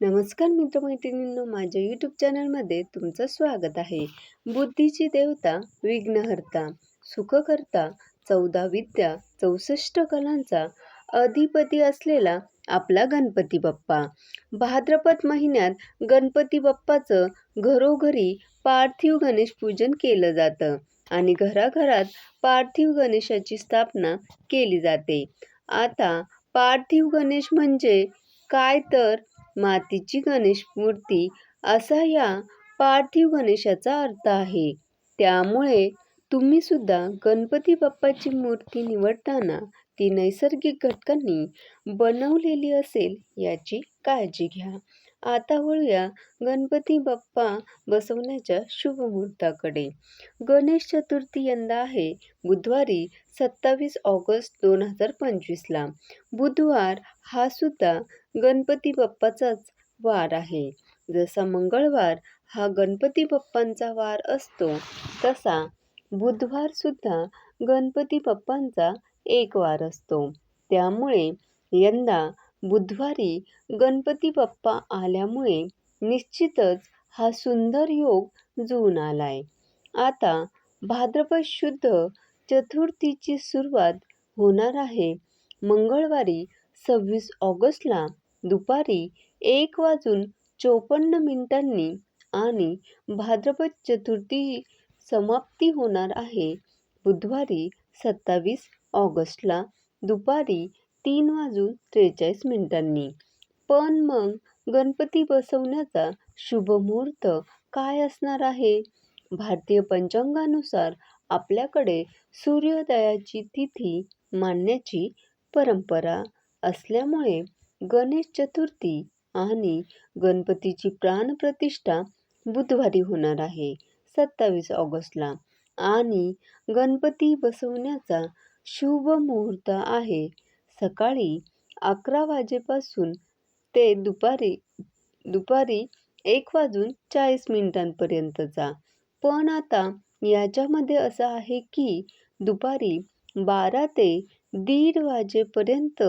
नमस्कार मित्रमैत्रिणींनो माझ्या यूट्यूब चॅनलमध्ये तुमचं स्वागत आहे. बुद्धीची देवता विघ्नहर्ता सुखकर्ता चौदा विद्या चौसष्ट कलांचा अधिपती असलेला आपला गणपती बाप्पा. भाद्रपद महिन्यात गणपती बाप्पाचं घरोघरी पार्थिव गणेश पूजन केलं जातं आणि घराघरात पार्थिव गणेशाची स्थापना केली जाते. आता पार्थिव गणेश म्हणजे काय तर मातीची गणेश मूर्ती असा या पार्थिव गणेशाचा अर्थ आहे. त्यामुळे तुम्ही सुद्धा गणपती बाप्पाची मूर्ती निवडताना ती नैसर्गिक घटकांनी बनवलेली असेल याची काळजी घ्या. आता वळूया गणपती बाप्पा बसवण्याच्या शुभ मुहूर्ताकडे. गणेश चतुर्थी यंदा आहे. बुधवारी सत्तावीस ऑगस्ट दोन हजार पंचवीसला बुधवार हा सुद्धा गणपती बाप्पाचाच वार आहे. जसा मंगळवार हा गणपती बाप्पांचा वार असतो तसा बुधवार सुद्धा गणपती बाप्पांचा एक वार असतो. त्यामुळे यंदा बुधवारी गणपती बाप्पा आल्यामुळे निश्चितच हा सुंदर योग जुळून आलाय. आता भाद्रपद शुद्ध चतुर्थीची सुरुवात होणार आहे. मंगळवारी सव्वीस ऑगस्टला दुपारी एक वाजून चोपन्न मिनिटांनी आणि भाद्रपद चतुर्थी समाप्ती होणार आहे. बुधवारी सत्तावीस ऑगस्टला दुपारी तीन वाजून त्रेचाळीस मिनिटांनी. पण मग गणपती बसवण्याचा शुभ मुहूर्त काय असणार आहे? भारतीय पंचांगानुसार आपल्याकडे सूर्योदयाची तिथी मानण्याची परंपरा असल्यामुळे गणेश चतुर्थी आणि गणपतीची प्राणप्रतिष्ठा बुधवारी होणार आहे सत्तावीस ऑगस्टला. आणि गणपती बसवण्याचा शुभ मुहूर्त आहे सकाळी अकरा वाजेपासून ते दुपारी दुपारी एक वाजून चाळीस मिनिटांपर्यंतचा पण आता याच्यामध्ये असं आहे की दुपारी बारा ते दीड वाजेपर्यंत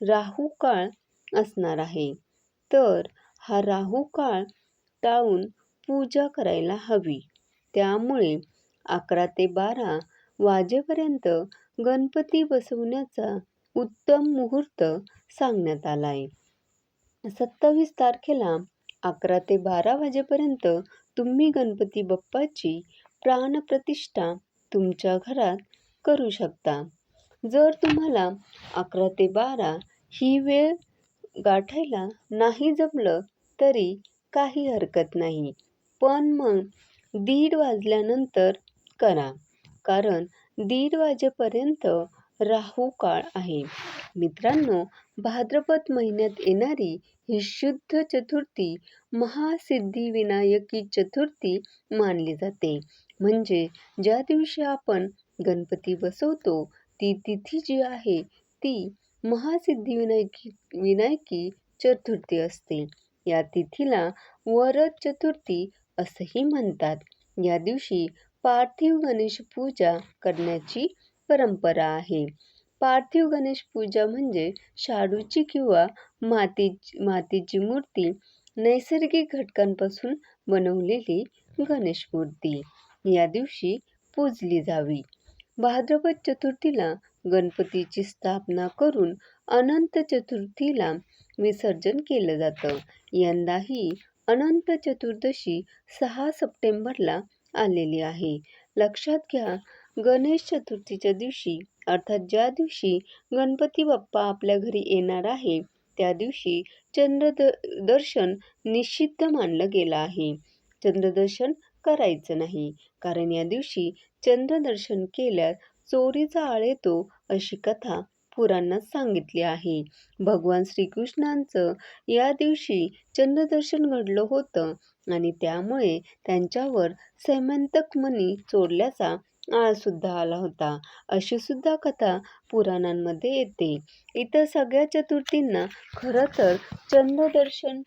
राहू काळ असणार आहे. तर हा राहू काळ टाळून पूजा करायला हवी. त्यामुळे अकरा ते बारा वाजेपर्यंत गणपती बसवण्याचा उत्तम मुहूर्त सांगण्यात आला आहे सत्तावीस तारखेला अकरा ते बारा वाजेपर्यंत तुम्ही गणपती बाप्पाची प्राणप्रतिष्ठा तुमच्या घरात करू शकता. जर तुम्हाला अकरा ते बारा ही वेळ गाठायला नाही जमलं तरी काही हरकत नाही. पण मग दीड वाजल्यानंतर करा. कारण दीड वाजेपर्यंत राहू काळ आहे. मित्रांनो भाद्रपद महिन्यात येणारी ही शुद्ध चतुर्थी महासिद्धिविनायकी चतुर्थी मानली जाते. म्हणजे ज्या दिवशी आपण गणपती बसवतो ती तिथी जी आहे ती महासिद्धिविनायकी विनायकी चतुर्थी असते. या तिथीला वरद चतुर्थी असंही म्हणतात. या दिवशी पार्थिव गणेश पूजा करण्याची परंपरा आहे. पार्थिव गणेश पूजा म्हणजे शाडूची किंवा माती मातीची मूर्ती नैसर्गिक घटकांपासून बनवलेली गणेश मूर्ती. या दिवशी पूजली जावी. भाद्रपद चतुर्थीला गणपतीची स्थापना करून अनंत चतुर्थीला विसर्जन केलं जातं. यंदाही अनंत चतुर्दशी सहा सप्टेंबरला आलेली आहे. लक्षात घ्या गणेश चतुर्थीच्या दिवशी अर्थात ज्या दिवशी गणपती बाप्पा आपल्या घरी येणार आहे त्या दिवशी चंद्र द दर्शन निषिद्ध मानलं गेलं आहे. चंद्रदर्शन करायचं नाही कारण या दिवशी चंद्रदर्शन केल्यास चोरीचा आळ येतो अशी कथा पुराणात सांगितली आहे. भगवान श्रीकृष्णांचं या दिवशी चंद्रदर्शन घडलं होतं आणि त्यामुळे त्यांच्यावर सैमंतक मणी चोरल्याचा आळसुद्धा आला होता. अशी सुद्धा कथा पुराणांमध्ये येते. इतर सगळ्या चतुर्थींना खरं तर चंद्रदर्शन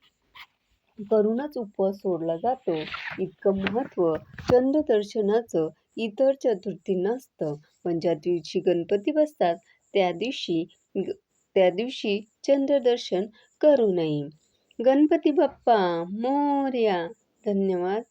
करूनच उपवास सोडला जातो. इतकं महत्त्व चंद्रदर्शनाचं इतर चतुर्थींना असतं. म्हणजे पण ज्या दिवशी गणपती बसतात. त्या दिवशी त्या दिवशी चंद्रदर्शन करू नये. गणपती बाप्पा मोर्या. धन्यवाद.